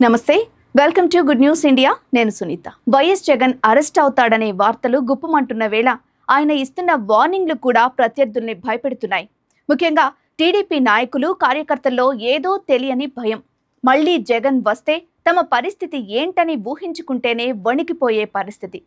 నమస్తే. Welcome to good news India. నేను Sunitha. YS Jagan arrest అవుతాడనే వార్తలు గుప్పమంటున్న వేళ ఆయన ఇస్తున్న వార్నింగ్లు కూడా ప్రత్యర్థుల్ని భయపెడుతున్నాయి. ముఖ్యంగా టీడీపీ నాయకులు కార్యకర్తల్లో ఏదో తెలియని భయం. మళ్ళీ జగన్ వస్తే తమ పరిస్థితి ఏంటని ఊహించుకుంటేనే వణికిపోయే పరిస్థితి.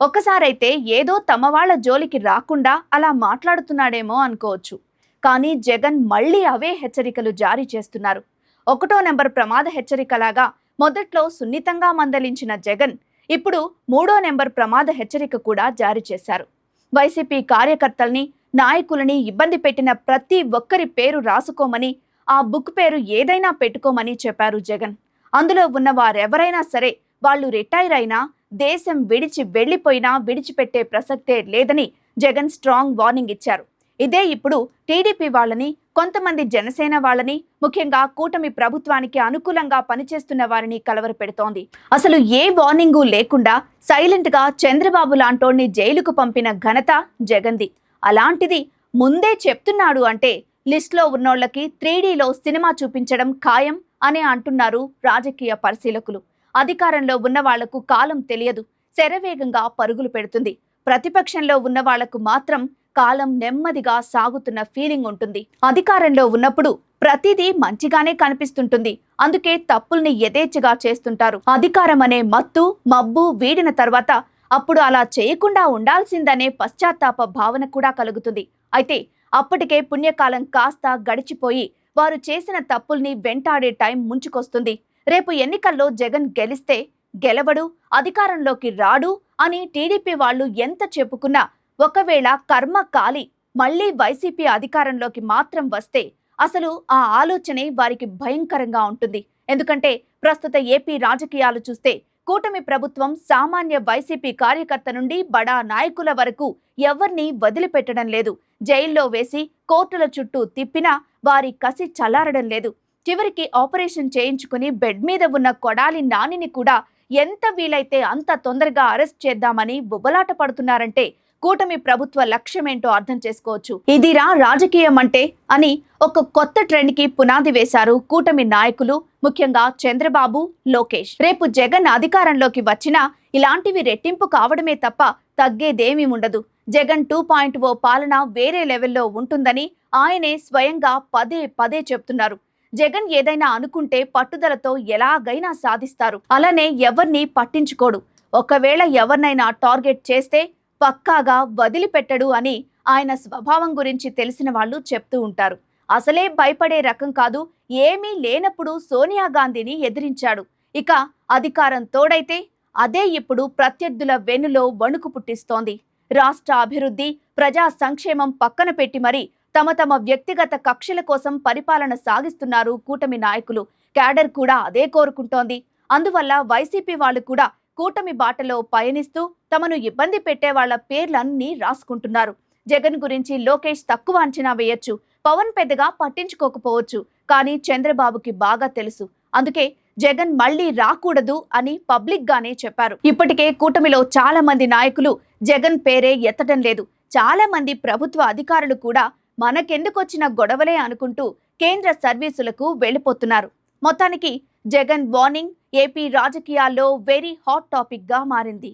ఒక్కసారైతే ఏదో తమ వాళ్ళ జోలికి రాకుండా అలా మాట్లాడుతున్నాడేమో అనుకోవచ్చు. కానీ జగన్ మళ్ళీ అవే హెచ్చరికలు జారీ చేస్తున్నారు. ఒకటో నెంబర్ ప్రమాద హెచ్చరికలాగా మొదట్లో సున్నితంగా మందలించిన జగన్ ఇప్పుడు మూడో నెంబర్ ప్రమాద హెచ్చరిక కూడా జారీ చేశారు. వైసీపీ కార్యకర్తల్ని నాయకులని ఇబ్బంది పెట్టిన ప్రతి ఒక్కరి పేరు రాసుకోమని ఆ బుక్ పేరు ఏదైనా పెట్టుకోమని చెప్పారు జగన్. అందులో ఉన్న వారెవరైనా సరే వాళ్ళు రిటైర్ అయినా దేశం విడిచి వెళ్ళిపోయినా విడిచిపెట్టే ప్రసక్తే లేదని జగన్ స్ట్రాంగ్ వార్నింగ్ ఇచ్చారు. ఇదే ఇప్పుడు టీడీపీ వాళ్ళని కొంతమంది జనసేన వాళ్ళని ముఖ్యంగా కూటమి ప్రభుత్వానికి అనుకూలంగా పనిచేస్తున్న వారిని కలవర పెడుతోంది. అసలు ఏ వార్నింగు లేకుండా సైలెంట్గా చంద్రబాబు లాంటోడిని జైలుకు పంపిన ఘనత జగంది. అలాంటిది ముందే చెప్తున్నాడు అంటే లిస్ట్లో ఉన్నోళ్ళకి త్రీడీలో సినిమా చూపించడం ఖాయం అని అంటున్నారు రాజకీయ పరిశీలకులు. అధికారంలో ఉన్న వాళ్ళకు కాలం తెలియదు శరవేగంగా పరుగులు పెడుతుంది. ప్రతిపక్షంలో ఉన్న వాళ్ళకు మాత్రం కాలం నెమ్మదిగా సాగుతున్న ఫీలింగ్ ఉంటుంది. అధికారంలో ఉన్నప్పుడు ప్రతిదీ మంచిగానే కనిపిస్తుంటుంది. అందుకే తప్పుల్ని యథేచ్ఛగా చేస్తుంటారు. అధికారం అనే మత్తు మబ్బు వీడిన తర్వాత అప్పుడు అలా చేయకుండా ఉండాల్సిందనే పశ్చాత్తాప భావన కూడా కలుగుతుంది. అయితే అప్పటికే పుణ్యకాలం కాస్త గడిచిపోయి వారు చేసిన తప్పుల్ని వెంటాడే టైం ముంచుకొస్తుంది. రేపు ఎన్నికల్లో జగన్ గెలిస్తే గెలవడు అధికారంలోకి రాడు అని టీడీపీ వాళ్ళు ఎంత చెప్పుకున్నా ఒకవేళ కర్మ కాలి మళ్ళీ వైసీపీ అధికారంలోకి మాత్రం వస్తే అసలు ఆ ఆలోచనే వారికి భయంకరంగా ఉంటుంది. ఎందుకంటే ప్రస్తుత ఏపీ రాజకీయాలు చూస్తే కూటమి ప్రభుత్వం సామాన్య వైసీపీ కార్యకర్త నుండి బడా నాయకుల వరకు ఎవరిని వదిలిపెట్టడం లేదు. జైల్లో వేసి కోర్టుల చుట్టూ తిప్పినా వారి కసి చల్లారడం లేదు. చివరికి ఆపరేషన్ చేయించుకుని బెడ్ మీద ఉన్న కొడాలి నానిని కూడా ఎంత వీలైతే అంత తొందరగా అరెస్ట్ చేద్దామని బుబలాట పడుతున్నారంటే కూటమి ప్రభుత్వ లక్ష్యమేంటో అర్థం చేసుకోవచ్చు. ఇదిరా రాజకీయం అంటే అని ఒక కొత్త ట్రెండ్కి పునాది వేశారు కూటమి నాయకులు ముఖ్యంగా చంద్రబాబు లోకేష్. రేపు జగన్ అధికారంలోకి వచ్చినా ఇలాంటివి రెట్టింపు కావడమే తప్ప తగ్గేదేమీ ఉండదు. జగన్ టూ పాయింట్ ఓ పాలన వేరే లెవెల్లో ఉంటుందని ఆయనే స్వయంగా పదే పదే చెప్తున్నారు. జగన్ ఏదైనా అనుకుంటే పట్టుదలతో ఎలాగైనా సాధిస్తారు. అలానే ఎవరిని పట్టించుకోడు. ఒకవేళ ఎవరినైనా టార్గెట్ చేస్తే పక్కాగా వదిలిపెట్టడు అని ఆయన స్వభావం గురించి తెలిసిన వాళ్ళు చెప్తూ ఉంటారు. అసలే భయపడే రకం కాదు ఏమీ లేనప్పుడు సోనియా గాంధీని ఎదిరించాడు. ఇక అధికారం తోడైతే అదే ఇప్పుడు ప్రత్యర్థుల వెన్నులో వణుకు పుట్టిస్తోంది. రాష్ట్ర అభివృద్ధి ప్రజా సంక్షేమం పక్కన పెట్టి మరి తమ తమ వ్యక్తిగత కక్షల కోసం పరిపాలన సాగిస్తున్నారు కూటమి నాయకులు. క్యాడర్ కూడా అదే కోరుకుంటోంది. అందువల్ల వైసీపీ వాళ్ళు కూడా కూటమి బాటలో పయనిస్తూ తమను ఇబ్బంది పెట్టే వాళ్ళ పేర్లన్నీ రాసుకుంటున్నారు. జగన్ గురించి లోకేష్ తక్కువ అంచనా వేయొచ్చు. పవన్ పెద్దగా పట్టించుకోకపోవచ్చు. కానీ చంద్రబాబుకి బాగా తెలుసు. అందుకే జగన్ మళ్ళీ రాకూడదు అని పబ్లిక్ గానే చెప్పారు. ఇప్పటికే కూటమిలో చాలా మంది నాయకులు జగన్ పేరే ఎత్తడం లేదు. చాలా మంది ప్రభుత్వ అధికారులు కూడా మనకెందుకొచ్చిన గొడవలే అనుకుంటూ కేంద్ర సర్వీసులకు వెళ్ళిపోతున్నారు. మొత్తానికి జగన్ వార్నింగ్ ఏపీ రాజకీయాల్లో వెరీ హాట్ టాపిక్గా మారింది.